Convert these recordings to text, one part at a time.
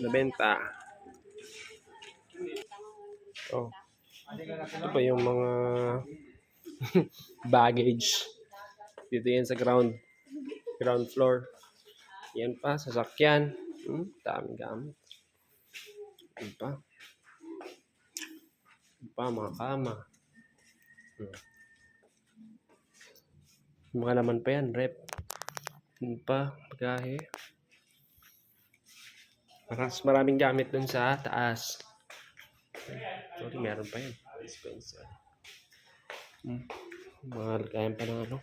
nabenta. Oh. Ito pa yung mga baggage. Dito yan sa ground. Ground floor. Yan pa, sasakyan. Hmm, daming gamit. Yan pa. Yan pa, mga kama. Hmm. Mga laman pa yan, rep. Yan pa, pagahe. Mas maraming gamit dun sa taas. Sorry, meron pa yan. Dispenser. Hmm. Mga lagayan pa ng ano.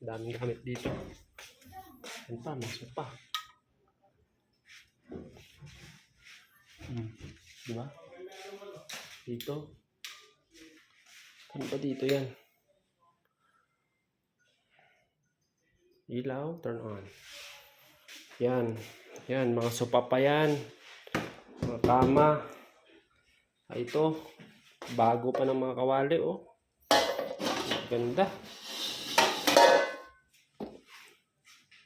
Daming gamit dito. Yan pa, mas pa. Hmm. Diba? Dito. Ano ba dito yan? Ilaw, turn on. Yan. Yan, mga sopa pa yan. Mga kama. Ah, ito. Bago pa ng mga kawali, oh. Ganda.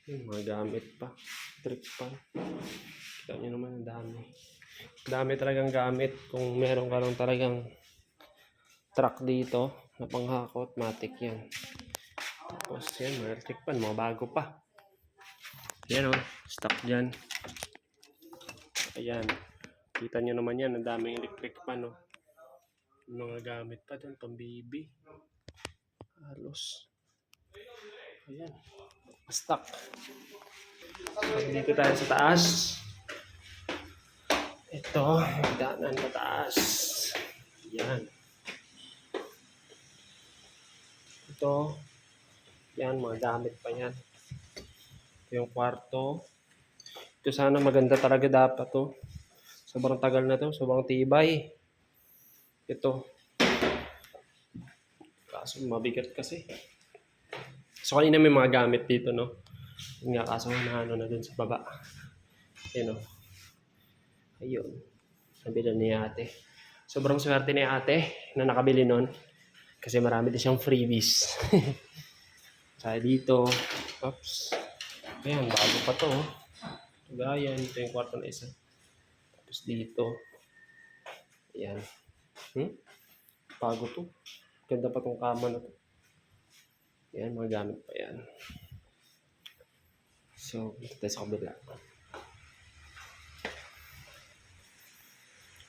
Yung mga gamit pa. Trick pa. Kita nyo naman ang dami. Dami talagang gamit. Kung meron ka lang talagang truck dito na panghakot, matik yan. Tapos yan, mga electric pan, mga bago pa. Yan o, stock dyan. Ayan. Kita nyo naman yan, ang daming electric pan o. Mga gamit pa dyan, pang baby. Halos. Ayan. Stock. Dito tayo sa taas. Ito, daanan sa taas. Yan. Ito, yan, mga gamit pa yan. Yung kwarto. Ito sana maganda talaga dapat to. Sobrang tagal na to, sobrang tibay. Ito. Kaso mabigat kasi. So kanina may mga gamit dito, no? Yun nga, kaso na ano na dun sa baba. Ayun, no? Ayun. Nabila ni ate. Sobrang swerte ni ate na nakabili nun. Kasi marami din siyang freebies. Kaya dito. Oops. Ayan, bago pa to. oh. Gaya, dito yung kwarto na isa. Tapos dito. Ayan. Hmm? Bago to. Ganda pa tong kama na to. Ayan, mga gamit pa yan. So, dito tayo sa kabila.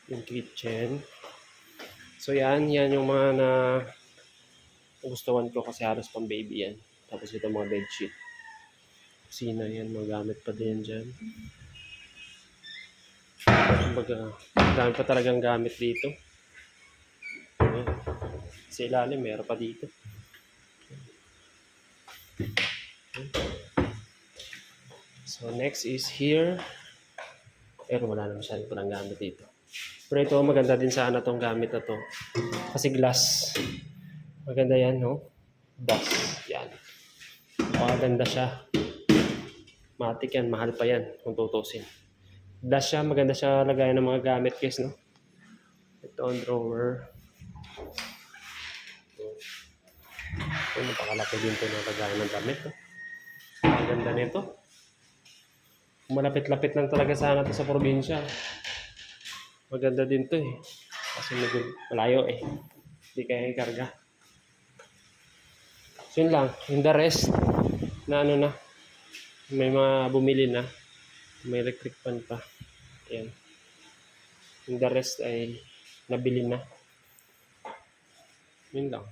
Yung kitchen. So, yan. Yan yung mga na gustuhan ko kasi halos pang baby yan. Tapos ito mga bedsheet. Kusina yan, mga gamit pa din dyan. Kumbaga, dami pa talagang gamit dito. Ayan. Sa ilalim, meron pa dito. So, next is here. Pero wala na masyadong palang gamit dito. Pero ito, maganda din sana tong gamit na to. Kasi glass. Maganda yan, no? Dust. Yan. Maganda siya. Matik yan. Mahal pa yan kung tutusin. Dust siya. Maganda siya lagayan ng mga gamit, guys, no? Ito ang drawer. Ito, napakalaki din ito ng lagayan ng damit, no? Ang ganda nito. Malapit-lapit lang talaga sana to sa probinsya. Maganda din to eh. Kasi malayo eh. Hindi kaya ikarga. So yun lang. Yung the rest, na ano na, may mga bumili na. May electric fan pa. Ayan. Yung the rest ay nabili na. Yun lang.